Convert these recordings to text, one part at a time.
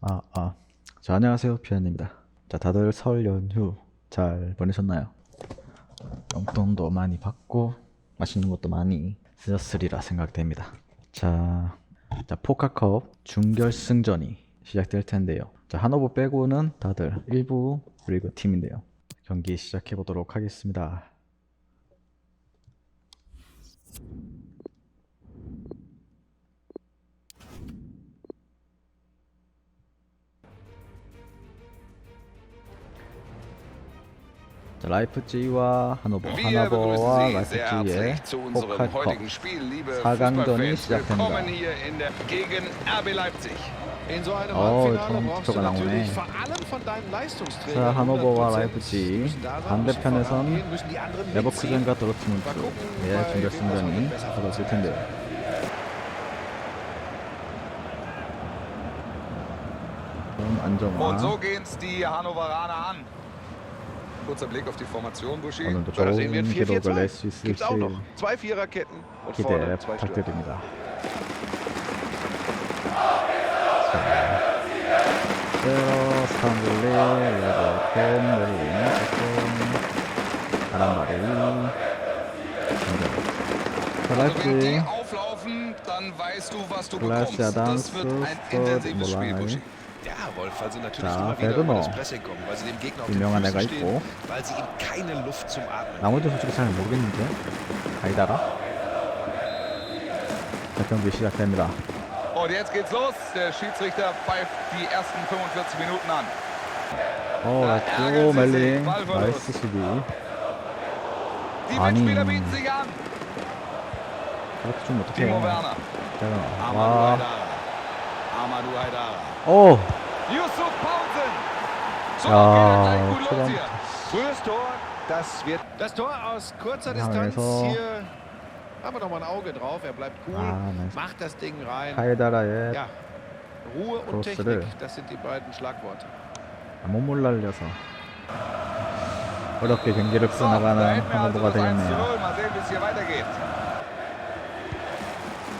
아, 아. 자, 안녕하세요. 피아입니다. 자, 다들 설 연휴 잘 보내셨나요? 용돈도 많이 받고 맛있는 것도 많이 드셨으리라 생각됩니다. 자, 자 포카컵 준결승전이 시작될 텐데요. 자, 하노버 빼고는 다들 1부 리그 팀인데요. 경기 시작해 보도록 하겠습니다. 자, 라이프찌히와 하노버, zu unserem 포칼컵 heutigen Spiel, liebe 사강전이 Fußballfans. Willkommen 시작됩니다. Oh, Tuchel natürlich 나오네. 자, 하노버와 100% 라이프찌히 müssen da sein, müssen 반대편에선. 레버쿠젠과 도르트문트 Mal gucken, 의 bei 준결승전이 벌어질 텐데요. 안정화 Und so gehen's die Hannoveraner an. Kurzer Blick auf die Formation, Buschi. 오늘도 Ja, da sehen wir 좋은 ein 4 4 기록을 2낼수 있을지 Gibt's auch noch. Zwei Viererketten und 기대 vorne zwei Stürmer. 부탁드립니다. 자, 세러, 스탄블리, 레버콤, 메린, 조금, 아란바리, Also wenn die 라이프지, auflaufen, dann weißt du, was du Klaas bekommst. Adams, Das wird ein Scott intensives Spiel, Molay. Buschi. Ja, Wolf, sie natürlich 자, immer wieder über das Pressing kommen, weil sie dem Gegner auf den 유명한 애가 Füßen stehen, 있고 weil sie ihm keine Luft zum Atmen 나머지 솔직히 잘 모르겠는데 아이다라 자 경기 시작됩니다 Und jetzt geht's los. Der Schiedsrichter pfeift die ersten 45 Minuten an. 어 라이트 멜링 나이스 수비 Die 아니. Mitspieler bieten sich an. 그렇게 좀 어떡해 Timo Werner. 자, Amadou 와, Haidara. Amadou Haidara. 오, Yusuf Paulsen. So, Ja, geht er gleich gut los Torwart. hier. Frühes Tor, das wird. Das Tor aus kurzer Ja, Distanz also- hier. Haben wir noch mal ein Auge drauf. Er bleibt cool, 아, 나이스. macht das Ding rein. 하이다라의 Ja, Ruhe und 크로스를. Technik, das sind die beiden Schlagworte. 몸을 날려서 어렵게 경기를 So, da 풀어나가는 hätten wir also 하나도가 das 1 zu 되겠네요 0. Mal sehen, wie es hier weitergeht.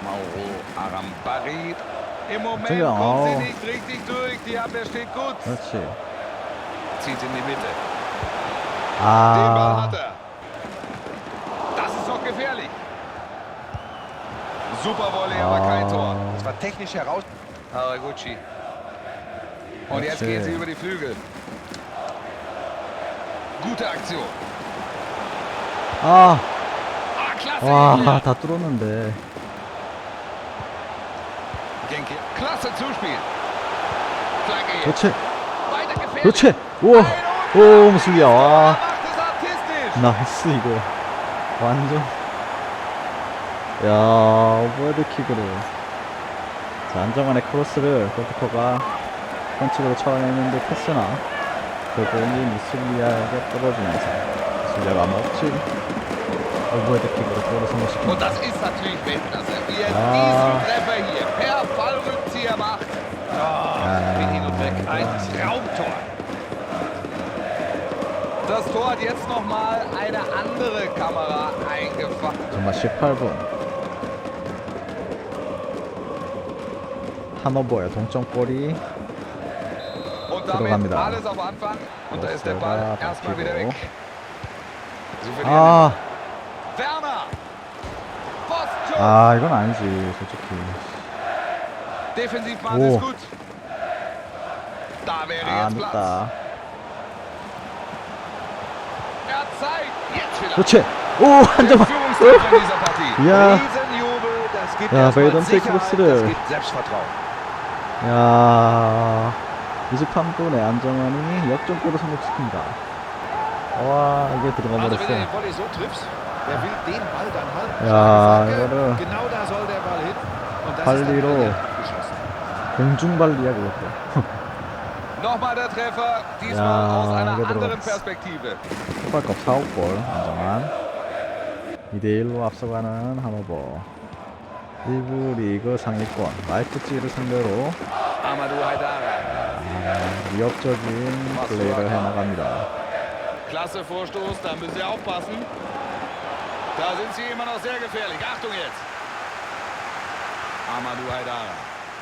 Mauro Arambari. Im Moment Ja, kommt sie auch. nicht richtig durch. Die Abwehr steht gut. 그렇지 Zieht in die Mitte. Den Ball 아 hat er. Das ist doch gefährlich. Super Volley, aber kein Tor. Das war technisch heraus. Haraguchi. Und jetzt Okay. gehen sie über die Flügel. Gute Aktion. 아, Ah, klasse. 와, 다 뚫었는데. Gefährlich. 그렇지. 우와, 오, 무슬리야. 와. 나이스 이거. 완전. 야, 오버헤드킥으로. 자, 안정환의 크로스를 골키퍼가 펀치로 쳐내는데 패스나 결국은 이 무슬리아에게 떨어지면서 무슬리아가 멋진 오버 헤드킥으로 골을 Und 성공시킵니다. das ist natürlich Weltklasse. Wie er Ja. diesen Treffer hier per Fallrückzieher macht. Geht hin und weg. Ein 아, Traumtor. Das Tor hat jetzt nochmal eine andere Kamera eingefangen. 정말 18분. 하노버의 동점골이 Und damit 들어갑니다. alles auf Anfang. Und da ist der Rosberg Ball hat erstmal wieder Figo. weg. Sie verlieren 아, den. Werner. Postschuss. 아 이건 아니지 솔직히. Oh. 아 Platz. 늦다. Er. 그렇지. 오 Der 한점만. Führungstreffer dieser Partie. 야, gibt Selbstvertrauen. 야, 23분에 안정환이 역전골을 성공시킵니다. 와 이게 들어가 버렸어. Flanke, 이거를 genau da soll der Ball hin. Und das 발리로 geschossen. 공중 발리야 그것도. Nochmal der Treffer. Diesmal Ja, aus einer wieder anderen drauf. Perspektive. 컵 4골 안정환 2대1로 앞서가는 하노버 1부 리그 상위권 라이프찌를 상대로 Amadou Haidara. 아, 위협적인 플레이를 해나갑니다 Klasse Vorstoß, da müssen sie aufpassen. Da sind sie immer noch sehr gefährlich. Achtung jetzt. Amadou Haidara.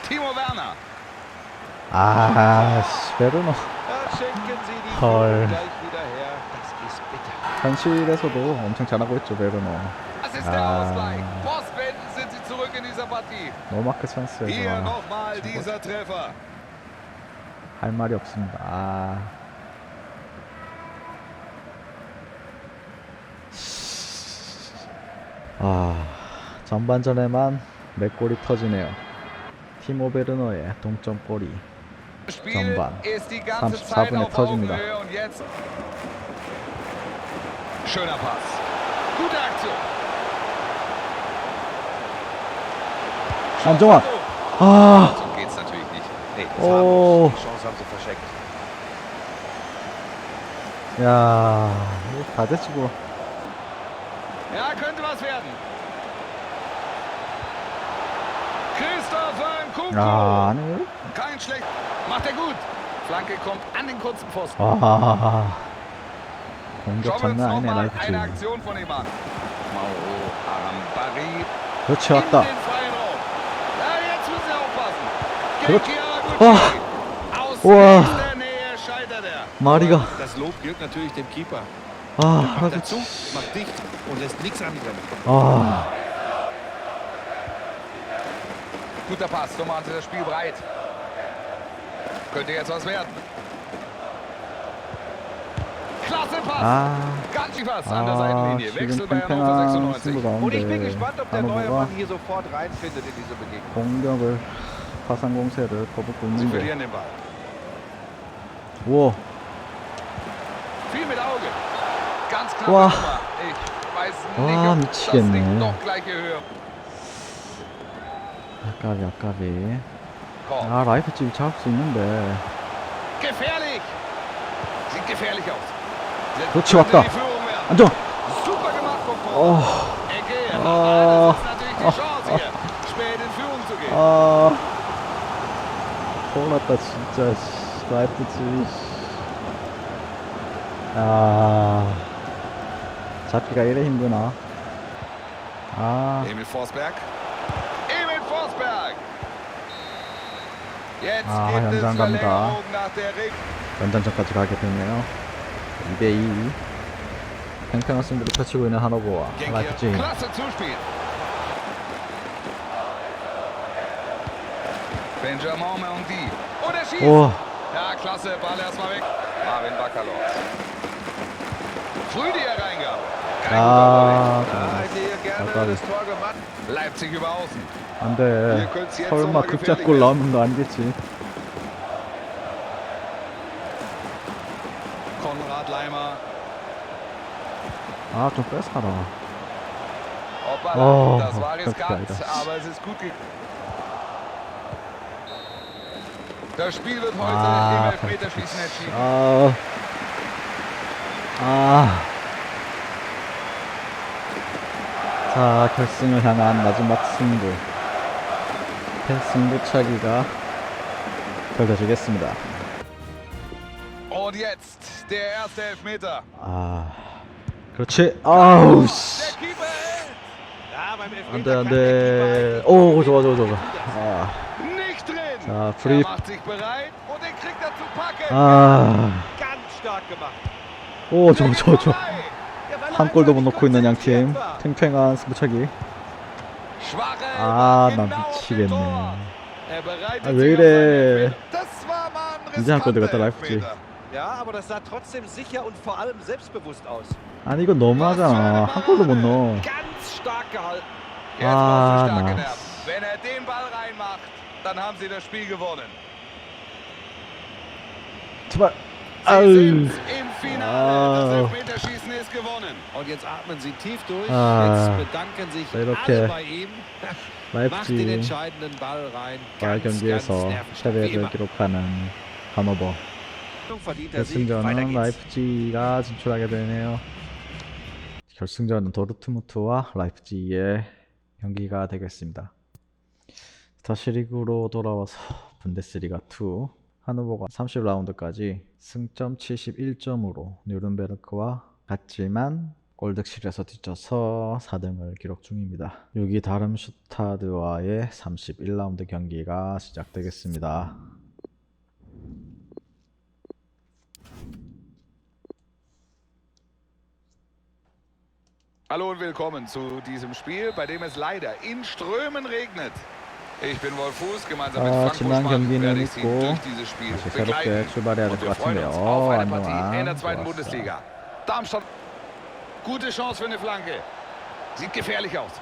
Timo Werner. 아, 씨, 베르너. Da schenken sie die Toll. Führung gleich wieder her. Das ist bitter. 현실에서도 엄청 잘하고 있죠, Ah. Dieser Partie. 노마크 찬스에서 Hier nochmal dieser Treffer. 할 말이 없습니다. 아. 아, 전반전에만 몇 골이 터지네요. 티모 베르너의 동점골이 Das Spiel Samba. ist die ganze 34 Zeit 분에 auf 터집니다. 안정환. 아, Oh. verschenkt. 야, 이거 다 대치고. Ja, könnte was werden. Christopher Nkunku. 아, 아니. Kein schlecht. Macht er gut. Flanke kommt an den kurzen Pfosten. 와. 공격 Schauen wir uns 장난 아니네, nochmal 라이프치. eine Aktion von ihm an. Mauro Arambari 그렇지, in 왔다. den freien Raum. Ja, jetzt müssen Sie aufpassen. Gut. Genki Oh. Haraguchi. Aus Oh. nächster Nähe scheitert er. 마리가. Das Lob gilt natürlich dem Keeper. 아, Macht dazu, macht dicht und lässt nichts anbrennen. 아. Guter Pass, so machen Sie das Spiel breit. Könnte jetzt was werden. Klasse Pass. 아. Ganz schön was an der 아, Seitenlinie. 지금 Wechsel bei Hannover 팽팽한 96. 승부 Und ich bin 가운데 gespannt, ob der neue 한호가 Mann hier sofort reinfindet in diese Begegnung. 공격을 파상 공세를 퍼붓고 Sie 있는데 verlieren den Ball. 우와 Ob das 미치겠네. 아까비 아까비. 아 라이프집 잡을 수 있는데 그렇지, 왔다. 안정. 어. Oh. Gehen. 아 혼났다 진짜 씨, 라이프집 아 잡기가 이래 힘드나 아 Emil Forsberg. Emil Forsberg. Jetzt Ah, gibt es 현장 갑니다. Verlängerung nach der Regel. 연장전까지 가게 되네요 2대2 팽팽한 승부를 펼치고 있는 하노버와 Gegen 라이프집 Klasse zuspielen. Benjamin Mendy. Und er schießt. 우와 Ja, klasse. Ball erstmal weg. Marvin Bacalor. Früh die Hereingabe. Kein 아 Da hätte er gerne 아까비. das Tor gemacht. guter Volley. Leipzig über außen. 안돼 Hier könnte es jetzt 설마 nochmal 극작골 gefährlich werden. 나오는 거 아니겠지 Konrad Leimer. 아좀 뺏어라 Hoppala, Oh, das war Gott, riskant, Alter. aber es ist gut gegangen. Das Spiel wird heute 아, im Elfmeterschießen entschieden. 아, 아. 자, 결승을 향한 마지막 승부. 승부차기가 펼쳐지겠습니다. 아, 그렇지. 아우, 씨. Der Keeper hält. Ja, beim 안 돼, Elfmeter 안 kann der 돼. Keeper 오, 좋아, 좋아, 좋아. 아. 자, Er 프리. macht sich bereit und den kriegt er zu packen. 아, ganz stark gemacht. 오, 좋아, 좋아, 좋아. Vorbei. Ja, weil er 한 골도 못 넣고 있는 양 konzentriert 팀. war. 팽팽한. Schwache 아, 나. 미치겠네. Er 아, 왜 이래. 이제 한골 riskanter 들어갔다, 라이프치. Elfmeter. Ja, aber das sah trotzdem sicher und vor allem selbstbewusst aus. 아니, 이거 너무하잖아. 한 골도 못 넣어. Ah, er gewonnen. 제발. Sie 아우. sind im Finale. Das Ah. Elfmeterschießen ist gewonnen. Und jetzt atmen sie tief durch. Ah. Jetzt bedanken sich 자, 이렇게 alle bei ihm. Macht den entscheidenden Ball rein. 말 Ganz, ganz 경기에서 패배를 immer. 기록하는 하노버 결승전은. 라이프지가 진출하게 되네요. 결승전은 도르트무트와 라이프지의 경기가 되겠습니다. 다시 리그로 돌아와서 분데스리가 2 한 후보가 30라운드까지 승점 71점으로 뉴른베르크와 같지만 골드실에서 뒤져서 4등을 기록 중입니다. 6위 다름슈타드와의 31라운드 경기가 시작되겠습니다. Hallo und willkommen zu diesem Spiel, bei dem es leider. Ich bin Wolf Fuß, gemeinsam mit 아, Frank 지난 Buschmann 경기는 werde ich Sie 있고 durch dieses Spiel 다시 begleiten. 새롭게 출발해야 될 Und 것 wir freuen 같은데요. uns auf eine 안정환, Partie in der zweiten 좋았어. Bundesliga. Darmstadt, gute Chance für eine Flanke. Sieht gefährlich aus.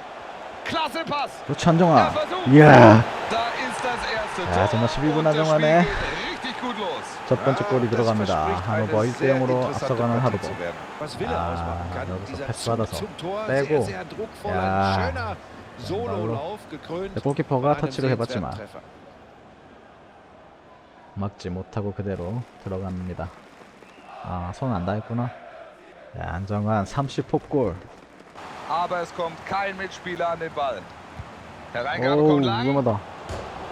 Klasse Pass. 그렇지. Er versucht. 이야. Da ist das erste 야, Tor. 정말 12분 Und das Spiel 안정환의 geht richtig gut los. 첫 번째 골이 들어갑니다. 하노버 1대 sehr 0으로 interessante 앞서가는 하노버. er Ah, kann? 여기서 패스 받아서 빼고. 야. Gekrönt 네, 골키퍼가 터치를 해봤지만. 막지 못하고 그대로 들어갑니다. 아, 손 안 닿았구나. 야, 안정환 30호 Aber es kommt kein Mitspieler an den Ball. Herr Reingabe 오, kommt lang. 위험하다.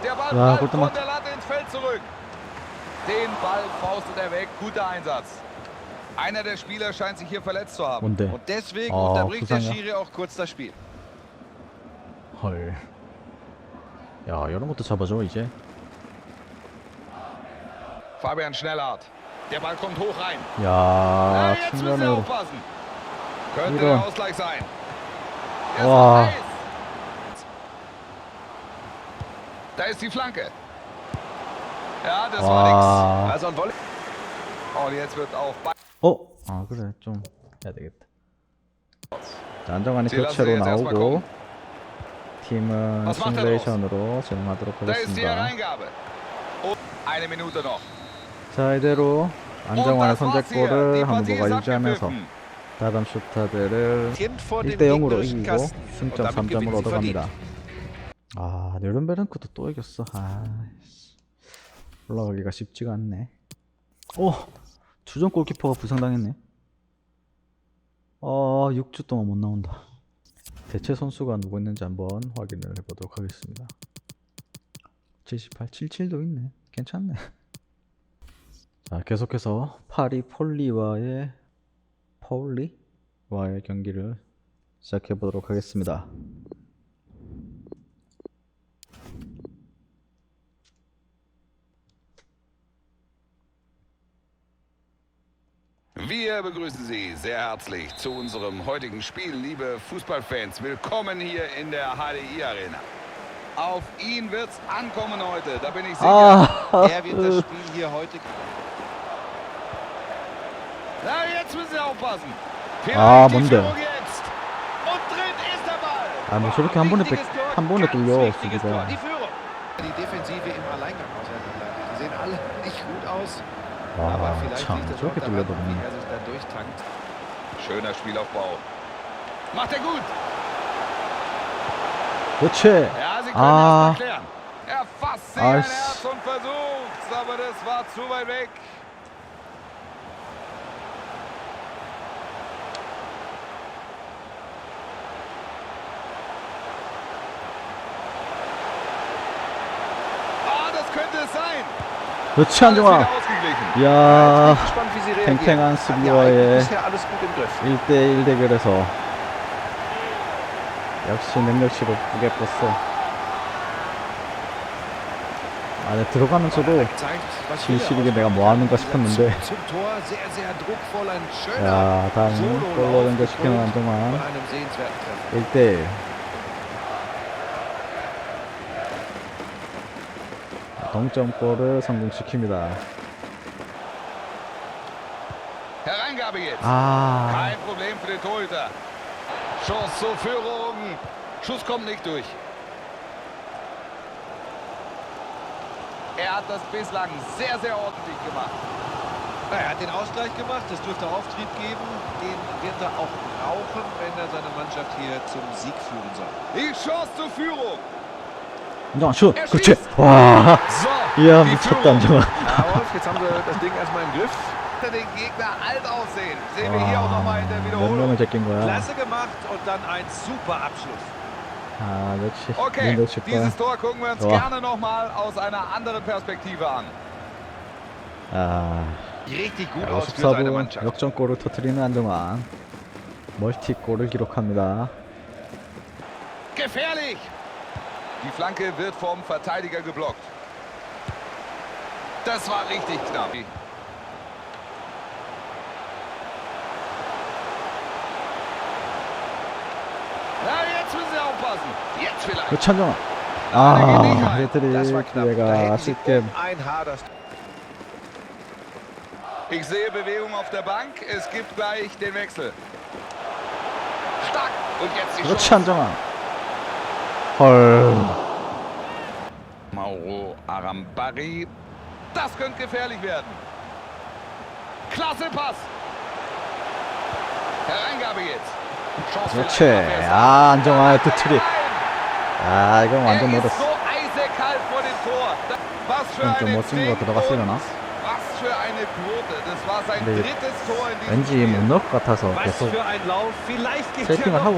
Der Ball Ja, von gemacht. der Latte ins Feld zurück. Den Ball faustet er weg. Guter Einsatz. Einer der Spieler scheint sich hier verletzt zu haben. 뭔데? Und deswegen 아, unterbricht der? Schiri auch kurz das Spiel. 헐. 야, 이런 것도 잡아줘 이제. Fabian Schnellhardt. Der Ball kommt hoch rein. 야, Ja, jetzt müssen 측면으로. aufpassen. Könnte Wieder. der Ausgleich sein. Er heiß. Da ist die Flanke. Ja, das war 와. Also ein Volley. nix. Und jetzt wird auch. 어? 아 그래 좀 해야 되겠다. 자, 안정환이 교체로 나오고. 팀은 er 시뮬레이션으로 진행하도록 하겠습니다. 자 이대로 안정환의 선제골을 한국어가 유지하면서. 다담 슈타들을 Kind vor dem 1대 0으로 gegnerischen 이기고 Kasten. Und 승점 damit 3점을 gewinnen sie verdient. 얻어갑니다. 아 르른베르크도 또 이겼어. 아 올라가기가 쉽지가 않네. 오 주전 골키퍼가 부상당했네. 아 6주 동안 못 나온다. 대체 선수가 누구 있는지 한번 확인을 해보도록 하겠습니다. 78, 77도 있네. 괜찮네. 자 계속해서 파리 폴리와의 폴리와의 경기를 시작해 보도록 하겠습니다. Wir begrüßen Sie sehr herzlich zu unserem heutigen Spiel, liebe Fußballfans. Willkommen hier in der HDI Arena. Auf ihn wird's ankommen heute, da bin ich sicher. Ah. Er wird das Spiel hier heute. Na, jetzt müssen Sie aufpassen. Ah, Munde. Und drin ist der Ball. Ah, man schon Munde, kann Munde, du ja, Die Defensive im Alleingang auseinander. Die sehen alle nicht gut aus. Aber 와, vielleicht 참 liegt es auch daran, wie er sich da durchtankt. Schöner Spielaufbau. Macht er gut. 그렇지. Ja, Sie können Ah. das erklären. Er fasst sich Ah, ein ich- Herz und versucht's, aber das war zu weit weg. Ah, das könnte es sein. 그렇지 wieder ausgeglichen. Ich bin 야, gespannt, wie sie 팽팽한 Griff. 1대1 대결에서 역시 능력치로. 아, 네, 들어가면서도 er ausmachen 내가 뭐 kann. 하는가 Dieser 싶었는데. 야, 다음 골로 연결시키는 Treffer. 1대1 동점골을 성공시킵니다. Gabe jetzt. Ah. Kein Problem für den Torhüter. Chance zur Führung. Schuss kommt nicht durch. Er hat das bislang sehr, sehr ordentlich gemacht. Er hat den Ausgleich gemacht, das dürfte Auftrieb geben. Den wird er auch brauchen, wenn er seine Mannschaft hier zum Sieg führen soll. Die Chance zur Führung. Ja, schon. Gut. Oh. So, ja, verdammt. Jetzt haben wir das Ding erstmal im Griff Den Gegner alt aussehen. Sehen wir hier auch 와, nochmal in der 몇 Wiederholung. 명을 제낀 거야? Klasse gemacht und dann ein super Abschluss. 아, 역시 Okay, 능력치과. dieses Tor gucken wir uns So. gerne nochmal aus einer anderen Perspektive an. 아, Richtig gut aus für seine 54분 Mannschaft. 역전골을 터뜨리는 안정환. 멀티골을 기록합니다. Gefährlich! Die Flanke wird vom Verteidiger geblockt. Das war richtig knapp. Jetzt müssen sie aufpassen. Jetzt vielleicht. 그렇지 안정환 geht nicht 아 rein. 헤드트릭 Das war knapp. Da 기회가 hätten sie 아쉽게 um ein Haar das Ich sehe Bewegung auf der Bank. Es gibt gleich den Wechsel. Stark. Und jetzt die 그렇지 Chance. 안정환 헐 Mauro Arambari. Das könnte gefährlich werden. Klasse Pass. Hereingabe jetzt. 그렇지. 아 안정환 헤드트릭 아 이건 Er 완전 für 좀 멋진 거 들어갔으려나? 근데 왠지. 못 넣을 것 같아서 계속 세팅을 하고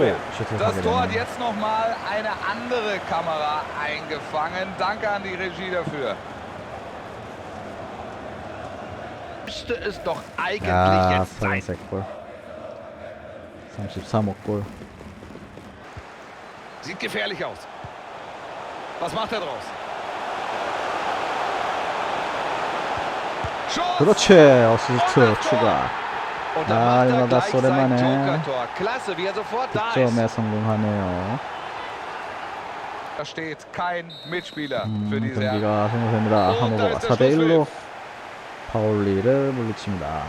Das 하게 eigentlich 야 jetzt sein. 33골 33호 골 Sieht gefährlich aus. Was macht er draus? Schuss! 그렇지 어시스트 추가 Und dann 아, macht er 이거 gleich 나 sein 오랜만에 Joker-Tor. Klasse, wie er sofort da ist. 득점에 성공하네요 Da steht kein Mitspieler für 음, diese Herren. 경기가 성공됩니다 Und da 한호버가 ist der 4대1로 파울리를 물리칩니다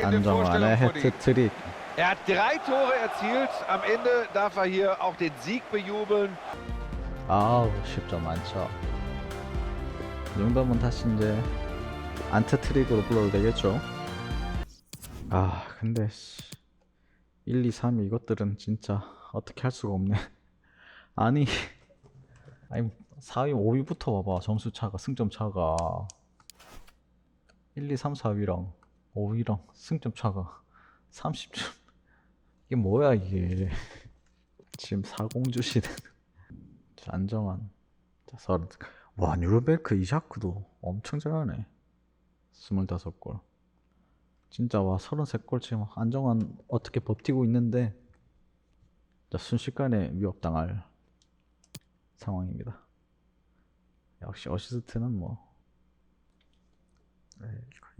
안정환의. 헤트트릭 Er hat drei Tore erzielt. Am Ende darf er hier auch den Sieg bejubeln. 아우 10점 많죠 이 정도면 다시 이제 안트트릭으로 불러도 되겠죠 아 근데 씨 1, 2, 3 이것들은 진짜 어떻게 할 수가 없네 아니 아니 4위 5위부터 봐봐 점수 차가 승점 차가 1, 2, 3, 4위랑 5위랑 승점 차가 30점. 이게 뭐야 이게? 지금 4공주 시대 자, 안정환. 자, 서른. 와 뉴르베르크 이샤크도 엄청 잘하네. 25골. 진짜 와 33골 지금 안정환 어떻게 버티고 있는데. 자, 순식간에 위협당할 상황입니다. 역시 어시스트는 뭐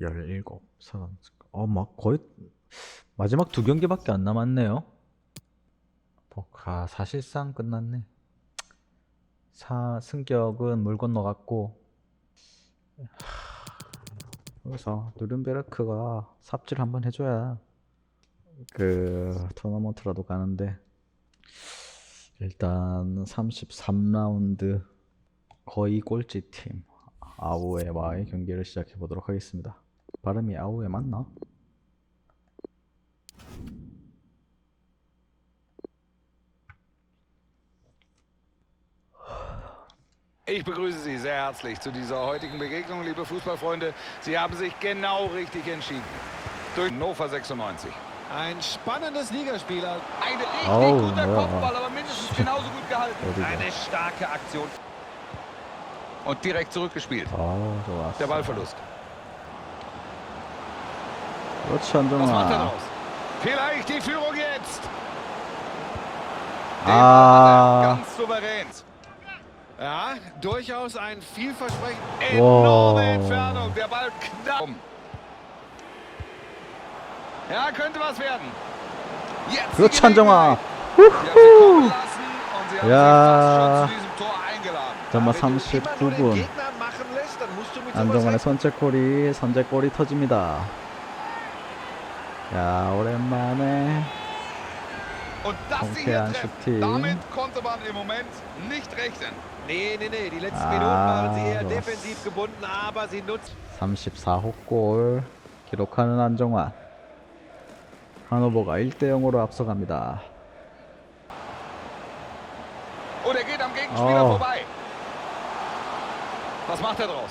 17, 30 어막 거의 마지막 두 경기밖에 안 남았네요. 아 사실상 끝났네. 사 승격은 물 건너갔고. 그래서 누른베르크가 삽질 한번 해줘야 그 토너먼트라도 가는데. 일단 33라운드 거의 꼴찌 팀 아우에와의 경기를 시작해 보도록 하겠습니다. 발음이 아우에 맞나? Ich begrüße Sie sehr herzlich zu dieser heutigen Begegnung, liebe Fußballfreunde. Sie haben sich genau richtig entschieden. Durch Hannover 96. Ein spannendes Ligaspiel. Ein richtig Oh, guter ja. Kopfball, aber mindestens genauso gut gehalten. Eine starke Aktion. Und direkt zurückgespielt. 아 좋았어. Der Ballverlust. 그렇지 Was macht er 안정아. draus? Vielleicht die Führung jetzt. Den Ah. macht er Ganz souverän. Ja, durchaus ein vielversprechend. Enorme Wow. Entfernung. Der Ball knapp. Ja, könnte was werden. Jetzt die 그렇지 안정아. Gelegenheit. Sie haben sie kommen lassen und sie haben Ja. Den 39분 Gegner machen lässt, dann musst du mit sowas 안정환의. 선제골이 선제골이 터집니다. 야 오랜만에 Ah, aber sie nutzen. 34호 골 기록하는 안정환. 하노버가 1대 0으로 앞서갑니다. Und er geht am Gegenspieler Oh. vorbei. Was macht er draus?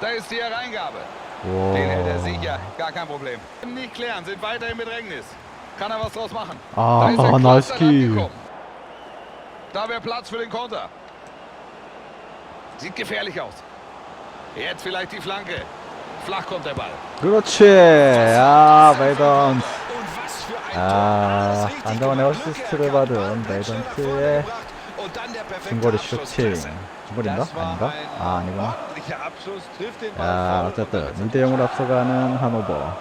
Da ist die Hereingabe. 와. Den hält er sicher. Gar kein Problem. Nicht klären, sind weiter im Bedrängnis. Kann er was draus machen? 아 da ist er 나이스 knapp 키. angekommen. Da wäre Platz für den Konter. Sieht gefährlich aus. Jetzt vielleicht die Flanke. Flach kommt der Ball. 그렇지. 야 메이던. Und was für ein 아 Tor. Alles richtig 안정환의 gemacht. 어시스트를 Lücke erkannt, 받은 Ball schnell nach vorne 메이던트의 gebracht und dann der perfekte 중거리 Abschluss. 슈팅. Klasse. 중거리인가? Das war 아닌가? ein 아 아니구나. ordentlicher Abschluss, trifft den Ball 야 voll und 어쨌든 damit zum 2대 0으로 앞서가는 하노버.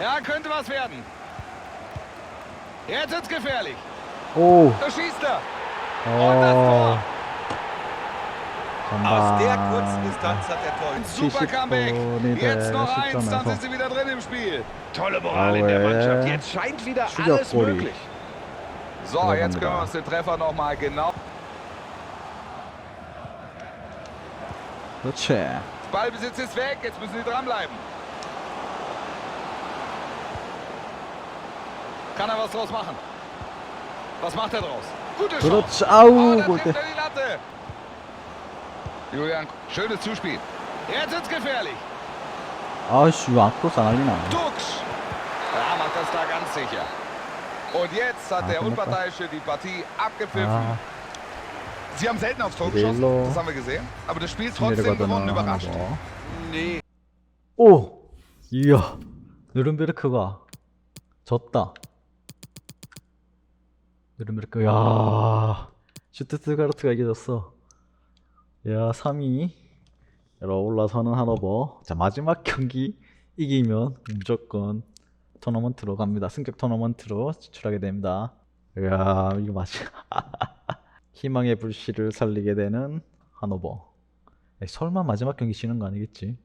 Ja, könnte was werden. Jetzt wird's gefährlich. 오. Da schießt er. Und das 어. Tor. Aus der kurzen Distanz hat der Tor. Super Comeback. Jetzt noch eins, dann sind sie wieder drin im Spiel. Tolle Moral in der oh, Mannschaft. Jetzt scheint wieder alles möglich. So, jetzt können wir uns den Treffer nochmal genau. Ballbesitz ist weg, jetzt müssen sie dranbleiben. Kann er was draus machen? Was macht er draus? Gute Chance. Au, oh, gute. Julian, schönes Zuspiel. Jetzt wird's gefährlich. 아씨 왜 앞으로 안 알리나? Dux. Ja, macht das da ganz sicher. Und jetzt hat Ah, der komm, Unparteiische die Partie abgepfiffen. 아, Sie haben selten aufs Tor Rillo. geschossen, das haben wir gesehen. Aber das Spiel trotzdem gewonnen, 내려가더나 überrascht. 하나 Nee, 더. 오. 이야. 느른베르크가 졌다. 느른베르크. 야. 슈트트가르트가 이겨졌어. 야 3위. 올라서는 하노버. 자 마지막 경기 이기면 무조건 토너먼트로 갑니다. 승격 토너먼트로 진출하게 됩니다. 이야 이거 맞지? 희망의 불씨를 살리게 되는. 에이, 설마 마지막 경기 지는 거 아니겠지?